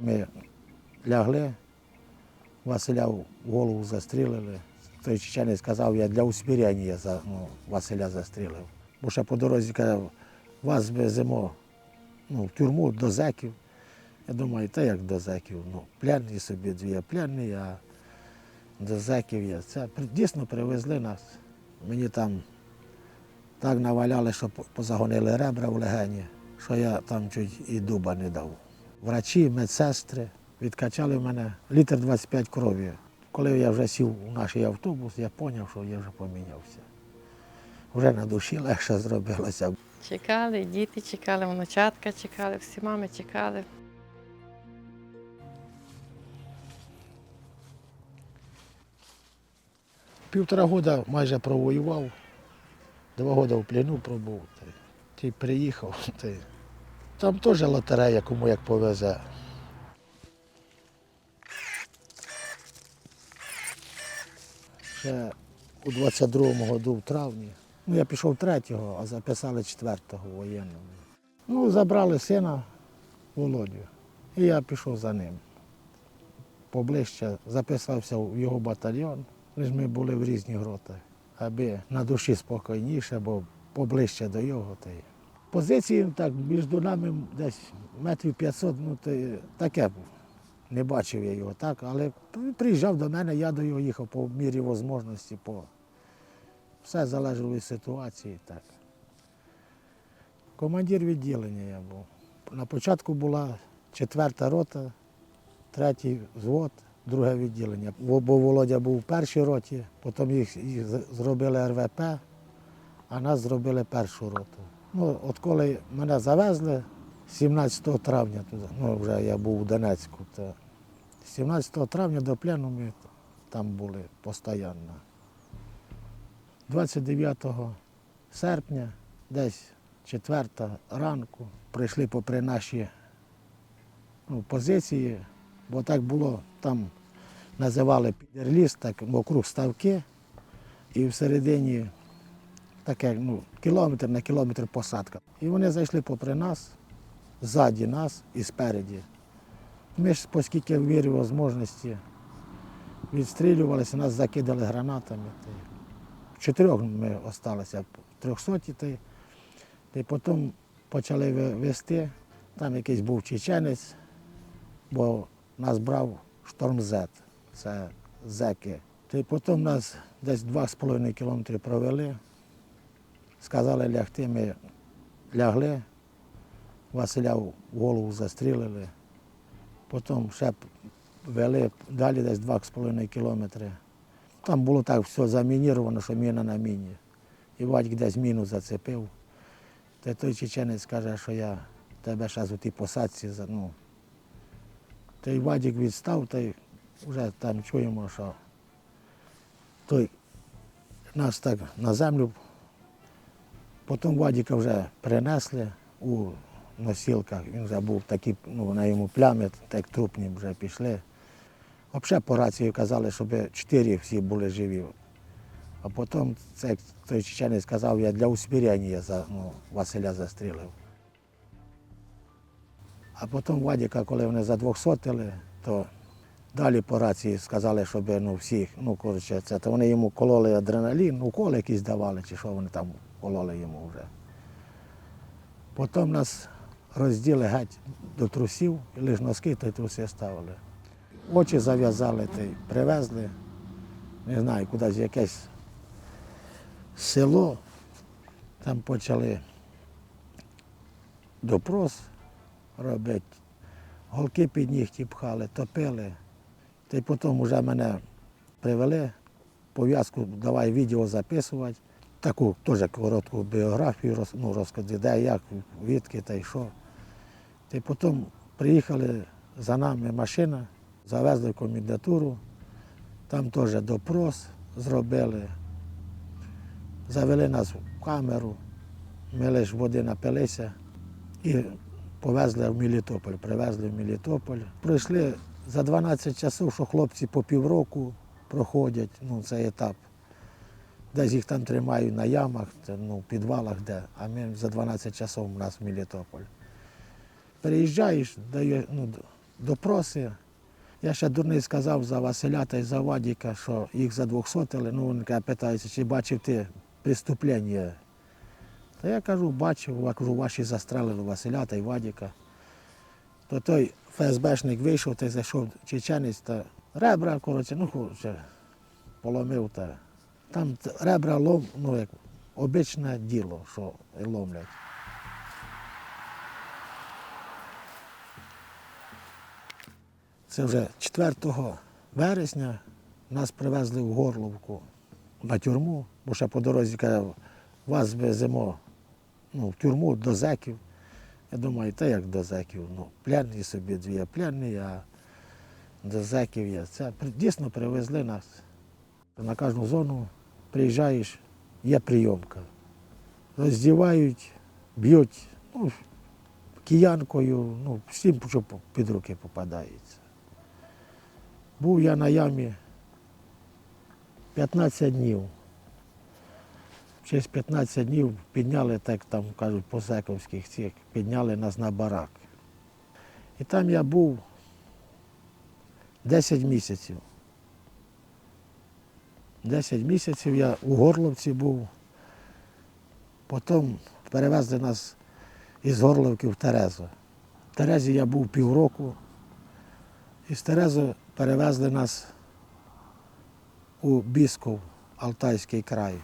Ми лягли, Василя в голову застрілили. Той чеченець сказав, я для усмиряння за, ну, Василя застрілив. Бо ще по дорозі казав, вас веземо ну, в тюрму до зеків. Я думаю, та як до зеків? Ну, пленні собі дві, я пленний, а до зеків я. Це дійсно привезли нас. Мені там так наваляли, що позагонили ребра в легені, що я там чуть і дуба не дав. Врачі, медсестри відкачали в мене літр 25 крові. Коли я вже сів у наш автобус, я зрозумів, що я вже помінявся. Вже на душі легше зробилося. Чекали, діти чекали, внучатка чекали, всі мами чекали. Півтора года майже провоював, два роки в плену пробув. Ті приїхав. Й- Там теж лотерея, кому як повезе. Ще у 22-му году в травні. Ну, я пішов 3-го, а записали 4-го воєнного. Ну, забрали сина Володю. І я пішов за ним. Поближче записався в його батальйон. Ми були в різні гроти, аби на душі спокійніше, бо поближче до його. Позиції так між нами десь метрів 500, ну то таке. Не бачив я його так, але приїжджав до мене, я до його їхав по мірі можливості. По... Все залежало від ситуації. Так. Командир відділення я був. На початку була четверта рота, третій взвод, друге відділення. Бо Володя був в першій роті, потім їх, їх зробили РВП, а нас зробили першу роту. Ну, от коли мене завезли 17 травня ну вже я був у Донецьку, то 17 травня до плену ми там були постійно. 29 серпня, десь 4 ранку, прийшли попри наші ну, позиції, бо так було, там називали підерліс, так вокруг ставки, і всередині таке, ну, кілометр на кілометр посадка. І вони зайшли попри нас, ззаді нас і спереді. Ми ж, оскільки в вірі можливості, відстрілювалися, нас закидали гранатами. В чотирьох ми залишилися, трьохсоті, та й потім почали вести. Там якийсь був чеченець, бо нас брав шторм Z, це зеки. Та потім нас десь 2,5 кілометри провели. Сказали лягти, ми лягли, Василя в голову застрілили. Потім ще вели далі десь 2,5 кілометри. Там було так все замініровано, що міна на міні. І Вадьк десь міну зацепив. Та той чеченець каже, що я тебе зараз у тій посадці. Ну. Та й Вадік відстав, та й вже там чуємо, що той нас так на землю. Потім Вадіка вже принесли у носілках. Він вже був такий, ну, на йому плями, так трупні вже пішли. Взагалі по рації казали, щоб чотири всі були живі. А потім цей той чеченець сказав, я для усмиряння за, ну, Василя застрілив. А потім Вадіка, коли вони задвохсотили, то далі по рації сказали, щоб ну, всіх, ну, коротше, це, то вони йому кололи адреналін, уколи якісь давали, чи що вони там кололи йому вже. Потім нас розділи геть до трусів, і лише носки та труси ставили. Очі зав'язали та й привезли, не знаю, кудись якесь село. Там почали допрос робити. Голки під нігті пхали, топили. Та й потім вже мене привели, пов'язку давай відео записувати. Таку теж коротку біографію ну, розказати, де, як, відки та й що. Та потім приїхали за нами машина, завезли в комендатуру, там теж допрос зробили. Завели нас в камеру, ми лише води напилися і повезли в Мелітополь, привезли в Мелітополь. Пройшли за 12 часів, що хлопці по півроку проходять ну, цей етап. Десь їх там тримають на ямах, ну, в підвалах, де, а ми за 12 часов у нас в Мелітополь. Переїжджаєш, дає, ну, допроси. Я ще дурний сказав за Василя та й за Вадіка, що їх задвохсотили. Ну, він каже, питається, чи бачив ти преступлення. Та я кажу, бачив, кажу, ваші застрелили Василя та й Вадіка. То той ФСБшник вийшов та зайшов чеченець та ребра, коротше, ну поломив та. Там ребра лом, ну як обичне діло, що ломлять. Це вже 4 вересня нас привезли в Горловку на тюрму, бо ще по дорозі каже, вас веземо ну, в тюрму до зеків. Я думаю, та як до зеків? Ну, пленні собі дві, а пленні, а до зеків є. Це дійсно привезли нас. На кожну зону приїжджаєш, є прийомка. Роздівають, б'ють ну, киянкою, ну, всім, що під руки попадається. Був я на ямі 15 днів. Через 15 днів підняли, так там кажуть, по зековських цих, підняли нас на барак. І там я був 10 місяців. 10 місяців я у Горловці був. Потім перевезли нас із Горловки в Терезу. В Терезі я був півроку. І з Терези перевезли нас у Бісков, Алтайський край.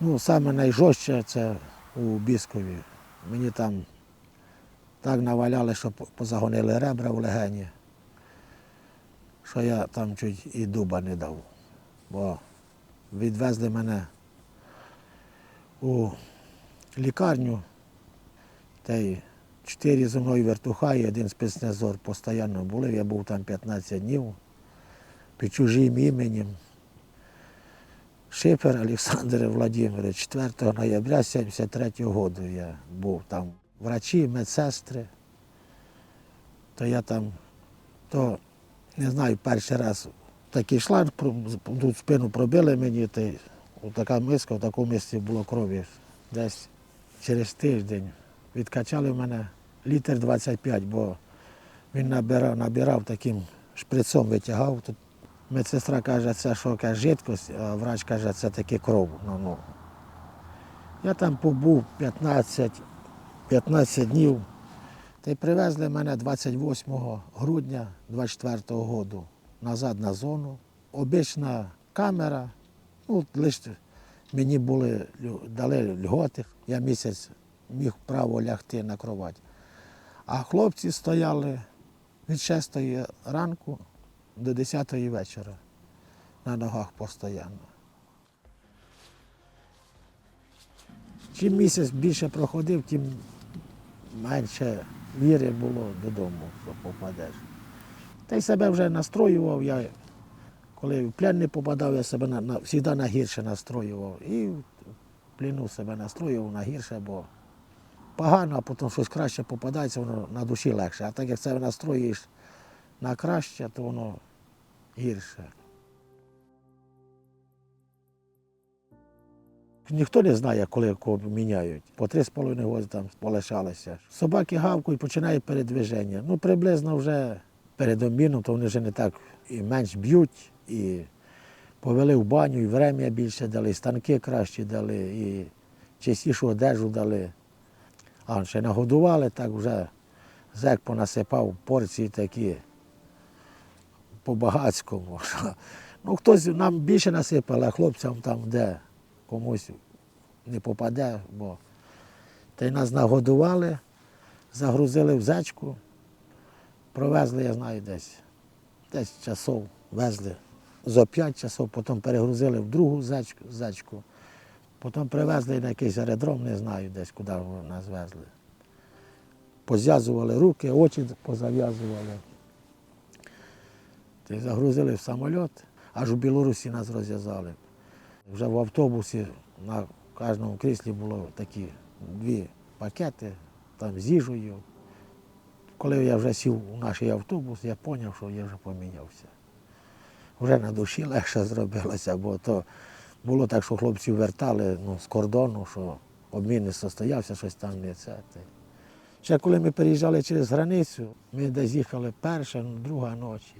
Ну, саме найжорстче це у Біскові. Мені там так наваляли, що позагонили ребра в легені, що я там чуть і дуба не дав. Бо відвезли мене у лікарню, та й чотири зі мною вертуха і один спецназор постійно були. Я був там 15 днів під чужим іменем. Шифер Олександр Владимирович, 4 ноября 73 року я був там. Врачі, медсестри. То я там, то не знаю, перший раз такий шланг, тут спину пробили мені, та така миска, в такому місці було крові. Десь через тиждень відкачали в мене літр 25, бо він набирав, набирав таким шприцом витягав. Тут медсестра каже, це що каже, жидкость, а врач каже, це таки кров. Ну, ну. Я там побув 15, 15 днів. Та й привезли мене 28 грудня 24 року назад на зону. Обична камера, ну, лише мені були, дали льготи, я місяць міг право лягти на кровать. А хлопці стояли від 6 ранку до 10 вечора на ногах постійно. Чим місяць більше проходив, тим менше віри було додому, що попадеш. Та й себе вже настроював. Я, коли в плен не попадав, я себе на, на, завжди на гірше настроював. І в пліну себе настроював на гірше, бо погано, а потім щось краще попадається, воно на душі легше. А так як себе настроїш на краще, то воно гірше. Ніхто не знає, коли кого міняють. По три з половиною роки там полишалися. Собаки гавкають, починає передвиження. Ну, приблизно вже перед обміном, то вони вже не так і менш б'ють, і повели в баню, і врем'я більше дали, і станки кращі дали, і чистішу одежу дали. А ще нагодували, так вже зек понасипав порції такі по-багацькому. Ну, хтось нам більше насипали, а хлопцям там де комусь не попаде, бо та й нас нагодували, загрузили в зечку, провезли, я знаю, десь, десь часов везли за п'ять часов, потім перегрузили в другу зечку, зечку, потім привезли на якийсь аеродром, не знаю десь, куди нас везли. Позв'язували руки, очі позав'язували. Загрузили в самоліт, аж у Білорусі нас розв'язали. Вже в автобусі на кожному кріслі було такі дві пакети там з їжею. Коли я вже сів у наш автобус, я зрозумів, що я вже помінявся. Вже на душі легше зробилося, бо то було так, що хлопців вертали ну, з кордону, що обмін не состоявся, щось там не це. Ще коли ми переїжджали через границю, ми десь їхали перша, ну, друга ночі.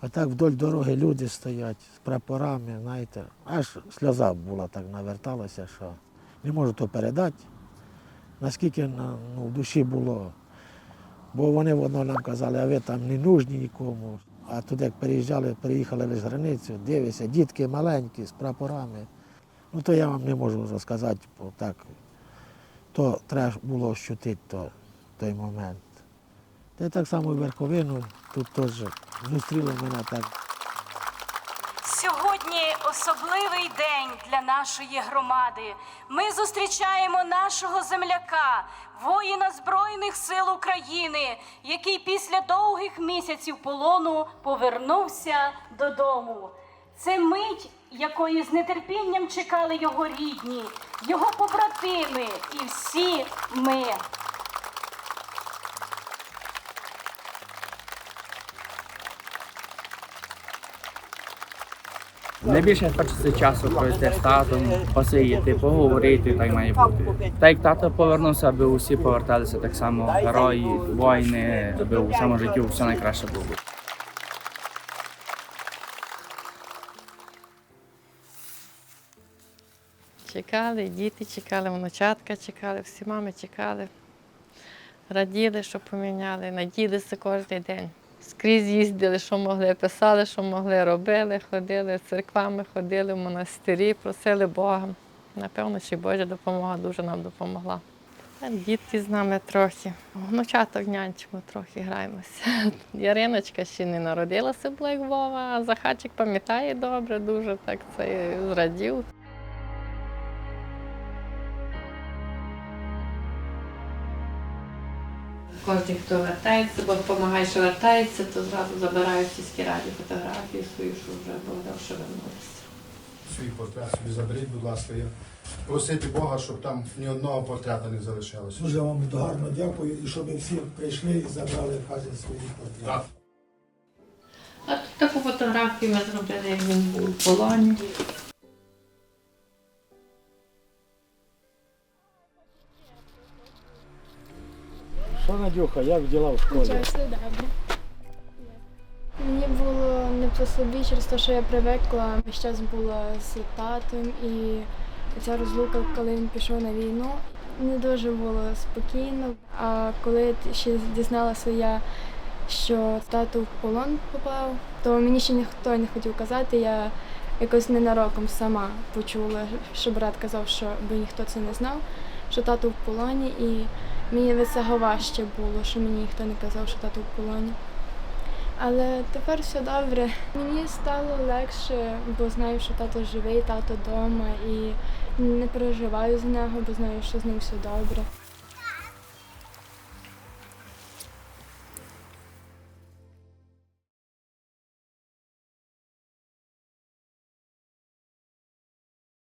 А так вдоль дороги люди стоять з прапорами, знаєте, аж сльоза була так наверталася, що не можу то передати, наскільки ну, в душі було. Бо вони воно нам казали, а ви там не нужні нікому. А туди, як переїжджали, переїхали лише границю, дивися, дітки маленькі з прапорами. Ну то я вам не можу розказати, бо так. То треба було ощутити то, той момент. Та так само і верховину тут теж зустріли мене так. Особливий день для нашої громади. Ми зустрічаємо нашого земляка, воїна Збройних сил України, який після довгих місяців полону повернувся додому. Це мить, якої з нетерпінням чекали його рідні, його побратими і всі ми. Найбільше хочеться часу провести з татом, посидіти, поговорити, так має бути. Так як тато повернувся, аби усі поверталися так само герої, воїни, аби у всьому житті все найкраще було. Чекали, діти чекали, внучатка чекали, всі мами чекали. Раділи, що поміняли, надіялися кожен день. Скрізь їздили, що могли, писали, що могли, робили, ходили, церквами ходили в монастирі, просили Бога. Напевно, й Божа допомога дуже нам допомогла. Дітки з нами трохи. Внучаток нянчимо, трохи граємося. Яриночка ще не народилася, була як а Захарчик пам'ятає добре, дуже так це зрадів. Кожен, хто вертається, бо допомагає, що вертається, то зразу забирають в сільській раді фотографію свою, що вже Богдав, що вернулися. свій портрет собі заберіть, будь ласка. Я просити Бога, щоб там ні одного портрета не залишилося. Дуже вам гарно дякую, і щоб всі прийшли і забрали кожен свої портрети. Так. А тут таку фотографію ми зробили, як він був у полоні. Що, Надюха, як діла в школі? Все добре. Мені було не по собі через те, що я привикла. Весь була з татом і ця розлука, коли він пішов на війну, не дуже було спокійно. А коли ще дізналася я, що тато в полон попав, то мені ще ніхто не хотів казати. Я якось ненароком сама почула, що брат казав, що би ніхто це не знав, що тато в полоні, і мені від цього важче було, що мені ніхто не казав, що тато в полоні. Але тепер все добре. Мені стало легше, бо знаю, що тато живий, тато вдома, і не переживаю за нього, бо знаю, що з ним все добре.